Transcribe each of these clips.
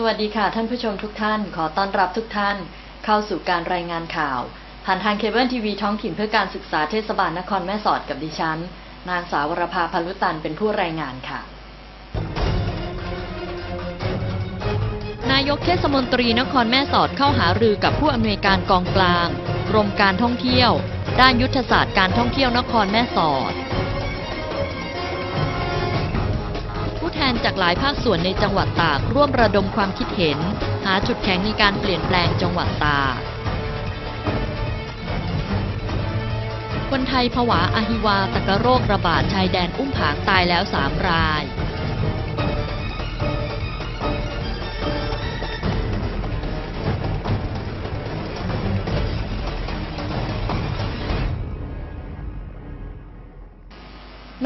สวัสดีค่ะ ท่านผู้ชมทุกท่าน ขอต้อนรับทุกท่าน เข้าสู่การรายงานข่าว ผ่านทางเคเบิลทีวีท้องถิ่นเพื่อการศึกษาเทศบาลนครแม่สอดกับดิฉัน นางสาวรภาพาลุตันเป็นผู้รายงานค่ะ นายกเทศมนตรีนครแม่สอดเข้าหารือกับผู้อำนวยการกองกลาง กรมการท่องเที่ยว ด้านยุทธศาสตร์การท่องเที่ยวนครแม่สอด แทนจากหลายภาคส่วนในจังหวัดตากร่วมระดมความคิดเห็น หาจุดแข็งในการเปลี่ยนแปลงจังหวัดตากคนไทยผวาอาหิวาตะกะโรคระบาดชายแดนอุ้มผางตายแล้ว 3 ราย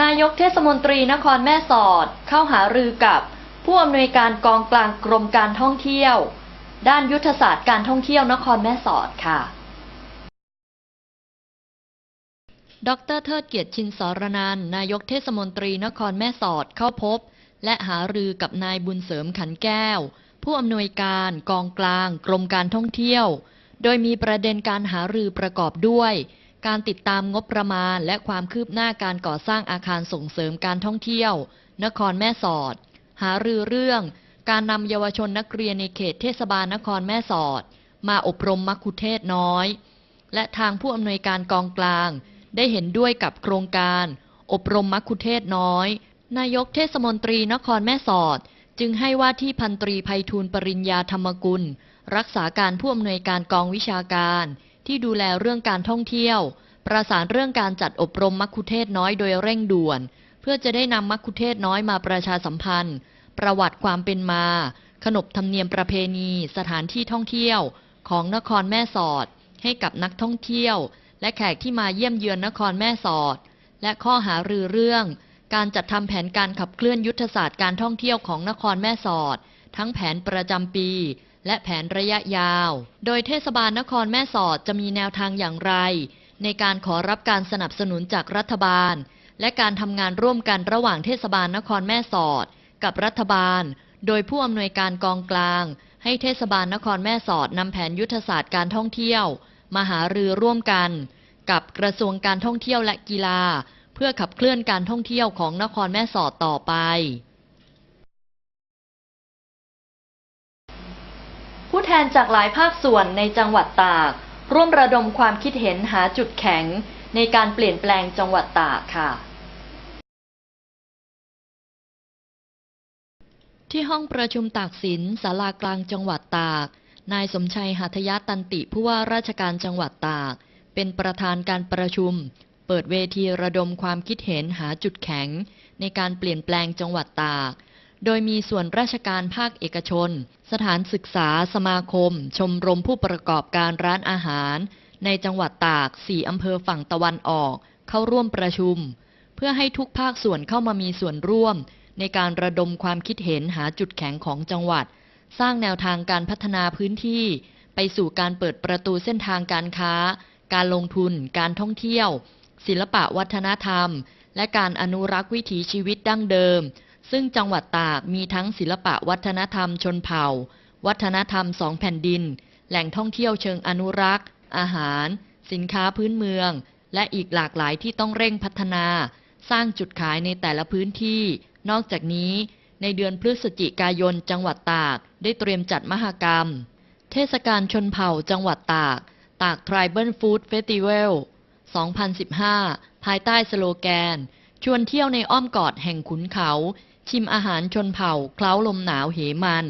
นายกเทศมนตรีนครแม่สอด เข้าหารือกับ ผู้อำนวยการกองกลางกรมการท่องเที่ยว ด้านยุทธศาสตร์การท่องเที่ยวนครแม่สอดค่ะ ดรเทิดเกียรติชินสรนันนายกเทศมนตรีนครแม่สอดเข้าพบ และหารือกับนายบุญเสริมขันแก้ว ผู้อำนวยการกองกลางกรมการท่องเที่ยว โดยมีประเด็นการหารือประกอบด้วย การติดตามงบประมาณ และความคืบหน้าการก่อสร้างอาคารส่งเสริมการท่องเที่ยว นครแม่สอด หารือเรื่อง การนำเยาวชนนักเรียนในเขตเทศบาลนครแม่สอด มาอบรมมัคคุเทศน้อย และทางผู้อำนวยการกองกลาง ได้เห็นด้วยกับโครงการ อบรมมัคคุเทศน้อย นายกเทศมนตรีนครแม่สอด จึงให้ว่าที่พันตรีไพฑูรย์ปริญญาธรรมกุล รักษาการผู้อำนวยการกองวิชาการ ที่ดูแลเรื่องการท่องเที่ยว ประสานเรื่องการจัดอบรมมัคคุเทศน้อยโดยเร่งด่วน เพื่อจะได้นำมัคคุเทศน้อยมาประชาสัมพันธ์ ประวัติความเป็นมา ขนบธรรมเนียมประเพณี สถานที่ท่องเที่ยว ของนครแม่สอด ให้กับนักท่องเที่ยว และแขกที่มาเยี่ยมเยือนนครแม่สอด และข้อหารือเรื่อง การจัดทำแผนการขับเคลื่อนยุทธศาสตร์การท่องเที่ยวของนครแม่สอด ทั้งแผนประจำปี และแผนระยะยาว โดยเทศบาลนครแม่สอดจะมีแนวทางอย่างไร ในการขอรับการสนับสนุนจากรัฐบาล และการทำงานร่วมกันระหว่างเทศบาลนครแม่สอด กับรัฐบาล โดยผู้อำนวยการกองกลาง ให้เทศบาลนครแม่สอดนำแผนยุทธศาสตร์การท่องเที่ยวมาหารือร่วมกัน กับกระทรวงการท่องเที่ยวและกีฬา เพื่อขับเคลื่อนการท่องเที่ยวของนครแม่สอดต่อไป ทนจากหลายภาคส่วนในจังหวัดตาก ร่วมระดมความคิดเห็นหาจุดแข็ง ในการเปลี่ยนแปลงจังหวัดตากค่ะ ที่ห้องประชุมตากสินศาลากลางจังหวัดตาก นายสมชัยหัตถยตันติผู้ว่าราชการจังหวัดตาก เป็นประธานการประชุม เปิดเวทีระดมความคิดเห็นหาจุดแข็ง ในการเปลี่ยนแปลงจังหวัดตาก โดยมีส่วนราชการภาคเอกชน สถานศึกษา สมาคม ชมรมผู้ประกอบการร้านอาหาร ในจังหวัดตากสี่อำเภอฝั่งตะวันออก เข้าร่วมประชุม เพื่อให้ทุกภาคส่วนเข้ามามีส่วนร่วม ในการระดมความคิดเห็นหาจุดแข็งของจังหวัด สร้างแนวทางการพัฒนาพื้นที่ ไปสู่การเปิดประตูเส้นทางการค้า การลงทุน การท่องเที่ยว ศิลปะวัฒนธรรม และการอนุรักษ์วิถีชีวิตดั้งเดิม ซึ่งจังหวัดตากมีทั้งศิลปะวัฒนธรรมชนเผ่า วัฒนธรรมสองแผ่นดิน แหล่งท่องเที่ยวเชิงอนุรักษ์ อาหาร สินค้าพื้นเมือง และอีกหลากหลายที่ต้องเร่งพัฒนา สร้างจุดขายในแต่ละพื้นที่ นอกจากนี้ ในเดือนพฤศจิกายนจังหวัดตาก ได้เตรียมจัดมหกรรม เทศกาลชนเผ่าจังหวัดตาก ตาก Tribal Food Festival 2015 ภายใต้สโลแกน ชวนเที่ยวในอ้อมกอดแห่งขุนเขา ชิมอาหารชนเผ่าเคล้าลมหนาวเหมัน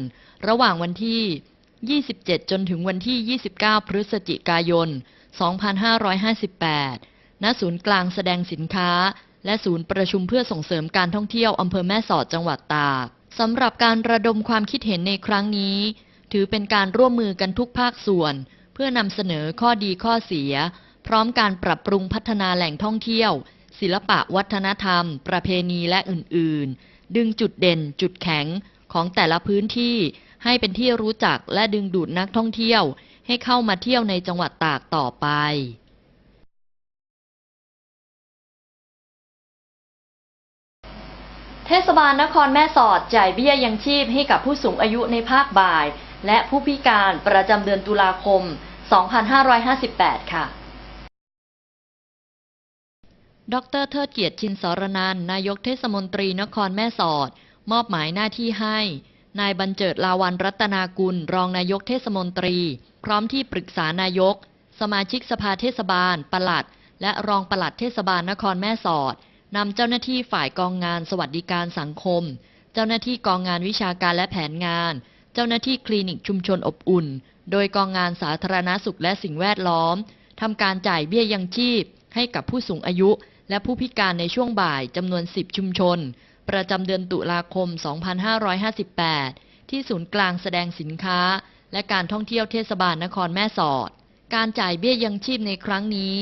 ระหว่างวันที่ 27 จนถึงวันที่ 29 พฤศจิกายน 2558 ณ ศูนย์กลางแสดงสินค้า และศูนย์ประชุมเพื่อส่งเสริมการท่องเที่ยวอำเภอแม่สอดจังหวัดตากสำหรับการระดมความคิดเห็นในครั้งนี้ ถือเป็นการร่วมมือกันทุกภาคส่วน เพื่อนำเสนอข้อดีข้อเสีย พร้อมการปรับปรุงพัฒนาแหล่งท่องเที่ยว ศิลปะวัฒนธรรม ประเพณีและอื่น ๆ ดึงจุดเด่น จุดแข็งของแต่ละพื้นที่ ให้เป็นที่รู้จักและดึงดูดนักท่องเที่ยว ให้เข้ามาเที่ยวในจังหวัดตากต่อไปเทศบาลนครแม่สอดจ่ายเบี้ยยังชีพให้กับผู้สูงอายุในภาคบ่าย และผู้พิการประจำเดือนตุลาคม 2558 ค่ะ ดรเทิดเกียรติชินสรนันนายกเทศมนตรีนครแม่สอด มอบหมายหน้าที่ให้ นายบรรเจิดลาวันรัตนากุล รองนายกเทศมนตรี พร้อมที่ปรึกษานายก สมาชิกสภาเทศบาล ปลัด และรองปลัดเทศบาลนครแม่สอดนำเจ้าหน้าที่ฝ่ายกองงานสวัสดิการสังคม เจ้าหน้าที่กองงานวิชาการและแผนงาน เจ้าหน้าที่คลินิกชุมชนอบอุ่น โดยกองงานสาธารณสุขและสิ่งแวดล้อมทำการจ่ายเบี้ยยังชีพ ให้กับผู้สูงอายุ และผู้พิการในช่วงบ่ายจำนวน 10 ชุมชน ประจำเดือนตุลาคม 2558 ที่ศูนย์กลางแสดงสินค้า และการท่องเที่ยวเทศบาลนครแม่สอด การจ่ายเบี้ยยังชีพในครั้งนี้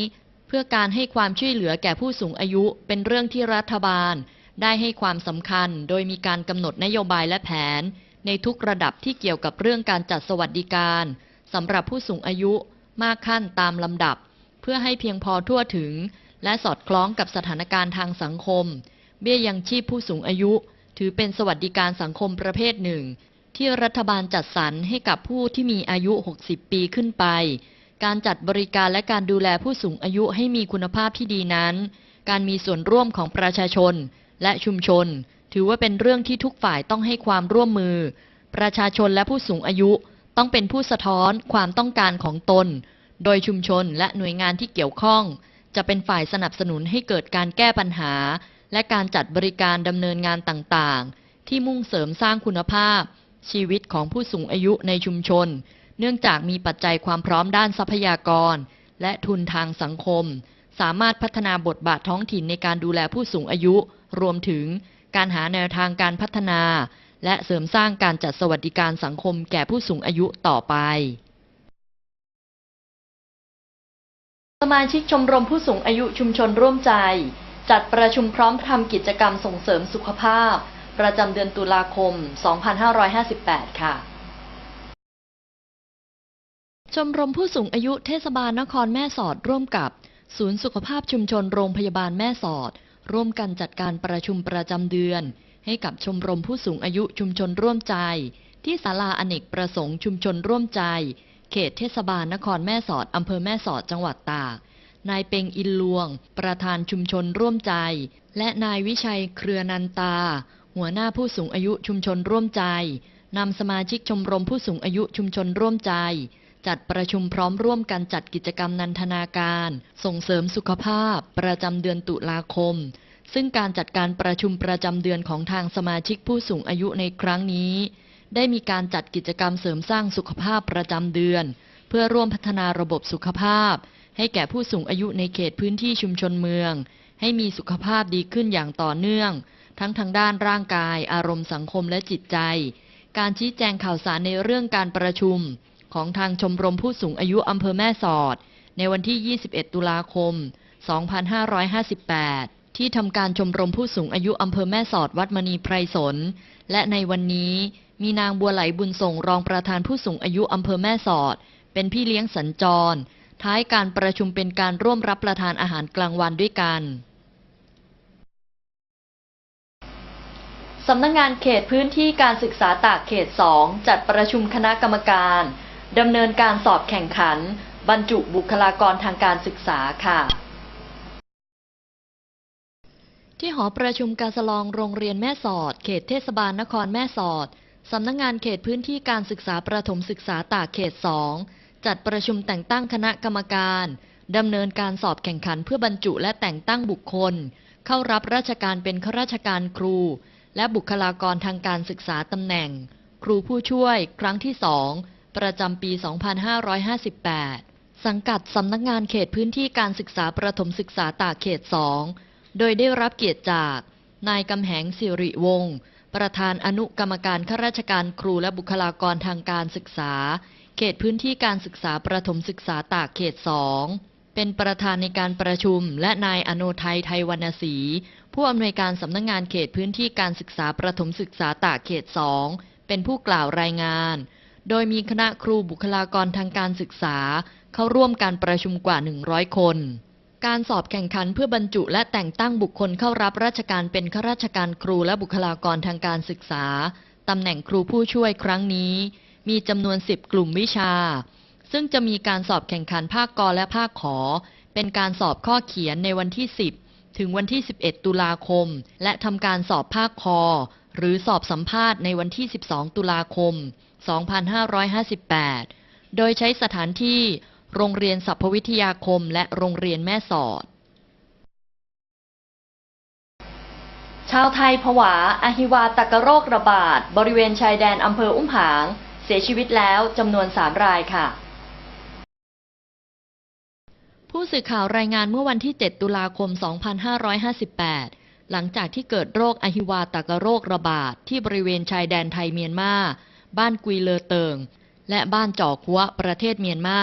เพื่อการให้ความช่วยเหลือแก่ผู้สูงอายุเป็นเรื่องที่รัฐบาล ได้ให้ความสำคัญโดยมีการกำหนดนโยบายและแผน ในทุกระดับที่เกี่ยวกับเรื่องการจัดสวัสดิการสำหรับผู้สูงอายุมากขั้นตามลำดับ เพื่อให้เพียงพอทั่วถึง และสอดคล้องกับสถานการณ์ทางสังคม เบี้ยยังชีพผู้สูงอายุ ถือเป็นสวัสดิการสังคมประเภทหนึ่ง ที่รัฐบาลจัดสรรให้กับผู้ที่มีอายุ 60 ปีขึ้นไป การจัดบริการและการดูแลผู้สูงอายุให้มีคุณภาพที่ดีนั้น การมีส่วนร่วมของประชาชน และชุมชน ถือว่าเป็นเรื่องที่ทุกฝ่ายต้องให้ความร่วมมือ ประชาชนและผู้สูงอายุต้องเป็นผู้สะท้อนความต้องการของตน โดยชุมชนและหน่วยงานที่เกี่ยวข้อง จะเป็นฝ่ายสนับสนุนให้เกิดการแก้ปัญหา และการจัดบริการดำเนินงานต่างๆ ที่มุ่งเสริมสร้างคุณภาพ ชีวิตของผู้สูงอายุในชุมชน เนื่องจากมีปัจจัยความพร้อมด้านทรัพยากร และทุนทางสังคม สามารถพัฒนาบทบาทท้องถิ่นในการดูแลผู้สูงอายุ รวมถึงการหาแนวทางการพัฒนา และเสริมสร้างการจัดสวัสดิการสังคมแก่ผู้สูงอายุต่อไป สมาชิกชมรมผู้สูงอายุชุมชนร่วมใจ จัดประชุมพร้อมทำกิจกรรมส่งเสริมสุขภาพ ประจำเดือนตุลาคม 2558 ค่ะ ชมรมผู้สูงอายุเทศบาลนครแม่สอดร่วมกับ ศูนย์สุขภาพชุมชนโรงพยาบาลแม่สอด ร่วมกันจัดการประชุมประจำเดือน ให้กับชมรมผู้สูงอายุชุมชนร่วมใจ ที่ศาลาอเนกประสงค์ชุมชนร่วมใจ เขตเทศบาลนครแม่สอดอำเภอแม่สอดจังหวัดตาก นายเปงอินลวง ประธานชุมชนร่วมใจ และนายวิชัยเครือนันตา หัวหน้าผู้สูงอายุชุมชนร่วมใจนำสมาชิกชมรมผู้สูงอายุชุมชนร่วมใจ จัดประชุมพร้อมร่วมกันจัดกิจกรรมนันทนาการ ส่งเสริมสุขภาพ ประจำเดือนตุลาคม ซึ่งการจัดการประชุมประจำเดือนของทางสมาชิกผู้สูงอายุในครั้งนี้ ได้มีการจัดกิจกรรมเสริมสร้างสุขภาพประจำเดือน เพื่อร่วมพัฒนาระบบสุขภาพ ให้แก่ผู้สูงอายุในเขตพื้นที่ชุมชนเมือง ให้มีสุขภาพดีขึ้นอย่างต่อเนื่อง ทั้งทางด้านร่างกาย อารมณ์สังคมและจิตใจ การชี้แจงข่าวสารในเรื่องการประชุม ของทางชมรมผู้สูงอายุอำเภอแม่สอด ในวันที่ 21 ตุลาคม 2558ที่ทำการชมรมผู้สูงอายุอำเภอแม่สอดวัดมณีไพรสน และในวันนี้ มีนางบัวไหลบุญส่งรองประธานผู้สูงอายุอำเภอแม่สอด เป็นพี่เลี้ยงสัญจร ท้ายการประชุมเป็นการร่วมรับประทานอาหารกลางวันด้วยกันสำนักงงานเขตพื้นที่การศึกษาตากเขต 2 จัดประชุมคณะกรรมการดำเนินการสอบแข่งขัน บรรจุบุคลากรทางการศึกษาค่ะ ที่หอประชุมกาสลองโรงเรียนแม่สอด เขตเทศบาลนครแม่สอด สำนักงงานเขตพื้นที่การศึกษาประถมศึกษาตากเขต 2 จัดประชุมแต่งตั้งคณะกรรมการดำเนินการสอบแข่งขันเพื่อบรรจุและแต่งตั้งบุคคล เข้ารับราชการเป็นข้าราชการครู และบุคลากรทางการศึกษาตำแหน่ง ครูผู้ช่วย ครั้งที่สองประจำปี 2558 สังกัดสำนักงานเขตพื้นที่การศึกษาประถมศึกษาตากเขต 2 โดยได้รับเกียรติจาก นายกำแหงสิริวงศ์ ประธานอนุกรรมการข้าราชการครูและบุคลากรทางการศึกษา เขตพื้นที่การศึกษาประถมศึกษาตากเขต2เป็นประธานในการประชุม และนายอโนไทยไทยวรรณศรีผู้อำนวยการสำนักงงานเขตพื้นที่การศึกษาประถมศึกษาตากเขต2เป็นผู้กล่าวรายงาน โดยมีคณะครูบุคลากรทางการศึกษา เข้าร่วมการประชุมกว่า 100 คน การสอบแข่งขันเพื่อบรรจุและแต่งตั้งบุคคลเข้ารับราชการเป็นข้าราชการครูและบุคลากรทางการศึกษา ตำแหน่งครูผู้ช่วยครั้งนี้ มีจำนวน 10 กลุ่มวิชา ซึ่งจะมีการสอบแข่งขันภาคกและภาคขอ เป็นการสอบข้อเขียนในวันที่ 10 ถึงวันที่ 11 ตุลาคม และทำการสอบภาคคอ หรือสอบสัมภาษณ์ในวันที่ 12 ตุลาคม 2558 โดยใช้สถานที่ โรงเรียนสัพพวิทยาคม และโรงเรียนแม่สอด ชาวไทยผวาอหิวาตกโรคระบาด บริเวณชายแดนอำเภออุ้มผาง เสียชีวิตแล้วจำนวน3รายค่ะ ผู้สื่อข่าวรายงานเมื่อวันที่ 7 ตุลาคม 2558หลังจากที่เกิดโรคอหิวาตกโรคระบาด ที่บริเวณชายแดนไทยเมียนมา บ้านกุยเลอเติง และบ้านจอคัวประเทศเมียนมา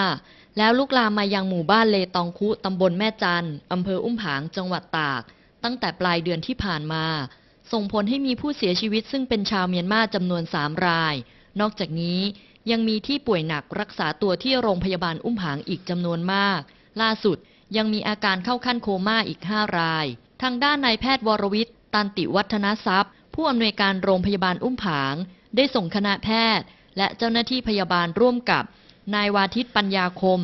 แล้วลุกลามมายังหมู่บ้านเลตองคุตำบลแม่จันอำเภออุ้มผางจังหวัดตาก ตั้งแต่ปลายเดือนที่ผ่านมา ส่งผลให้มีผู้เสียชีวิตซึ่งเป็นชาวเมียนมาจำนวน3ราย นอกจากนี้ยังมีที่ป่วยหนักรักษาตัวที่โรงพยาบาลอุ้มผางอีกจำนวนมาก ล่าสุดยังมีอาการเข้าขั้นโคม่าอีก5ราย ทางด้านนายแพทย์วรวิทย์ตันติวัฒนทรัพย์ ผู้อำนวยการโรงพยาบาลอุ้มผาง ได้ส่งคณะแพทย์ และเจ้าหน้าที่พยาบาลร่วมกับ นายวาทิตปัญญาคม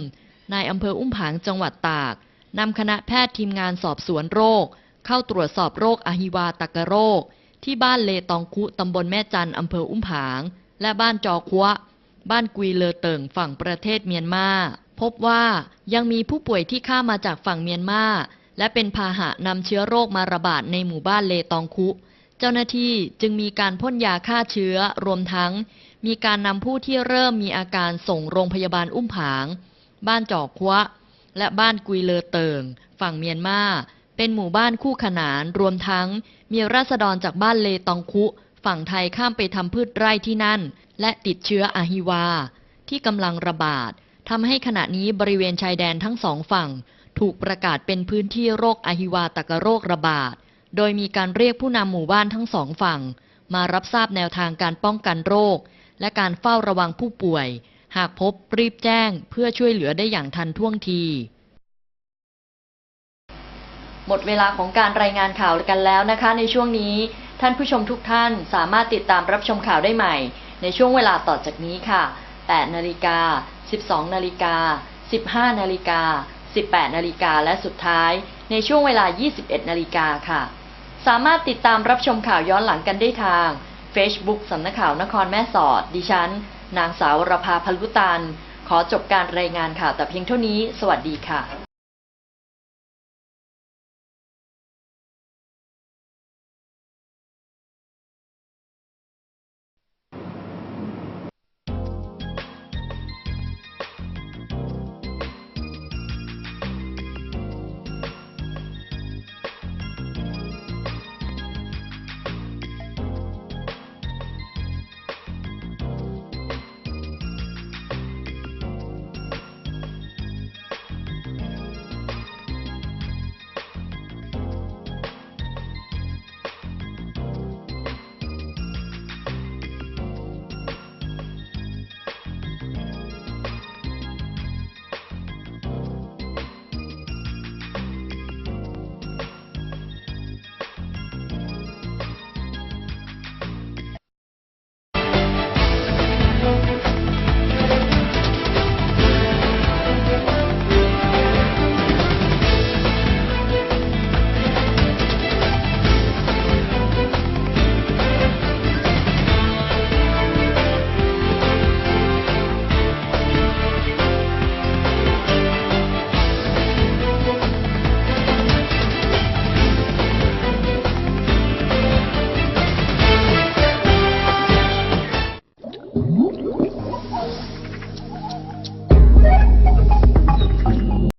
นายอำเภออุ้มผางจังหวัดตาก นำคณะแพทย์ทีมงานสอบสวนโรค เข้าตรวจสอบโรคอหิวาตกโรค ที่บ้านเลตองคุตำบลแม่จันอำเภออุ้มผาง และบ้านจอคัวบ้านกุยเลอเติงฝั่งประเทศเมียนมา พบว่ายังมีผู้ป่วยที่ข้ามมาจากฝั่งเมียนมาและเป็นพาหะนำเชื้อโรคมาระบาดในหมู่บ้านเลตองคุ เจ้าหน้าที่จึงมีการพ่นยาฆ่าเชื้อรวมทั้ง มีการนำผู้ที่เริ่มมีอาการส่งโรงพยาบาลอุ้มผาง บ้านจอกควะ และบ้านกุยเลอเติง ฝั่งเมียนมา เป็นหมู่บ้านคู่ขนานรวมทั้ง มีราษฎรจากบ้านเลตองคุ ฝั่งไทยข้ามไปทำพืชไร่ที่นั่น และติดเชื้ออะฮิวา ที่กำลังระบาดทำให้ขณะนี้บริเวณชายแดนทั้งสองฝั่ง ถูกประกาศเป็นพื้นที่โรคอะฮิวาตกโรคระบาด โดยมีการเรียกผู้นำหมู่บ้านทั้งสองฝั่ง มารับทราบแนวทางการป้องกันโรค และการเฝ้าระวังผู้ป่วย หากพบรีบแจ้งเพื่อช่วยเหลือได้อย่างทันท่วงที หมดเวลาของการรายงานข่าวกันแล้วนะคะ ในช่วงนี้ ท่านผู้ชมทุกท่านสามารถติดตามรับชมข่าวได้ใหม่ ในช่วงเวลาต่อจากนี้ค่ะ 8 นาฬิกา 12 นาฬิกา 15 นาฬิกา 18 นาฬิกาและสุดท้าย ในช่วงเวลา 21 นาฬิกาค่ะ สามารถติดตามรับชมข่าวย้อนหลังกันได้ทาง Facebook สำนักข่าวนครแม่สอด ดิฉัน นางสาวรภาพลุตัน ขอจบการรายงานข่าวแต่เพียงเท่านี้ สวัสดีค่ะ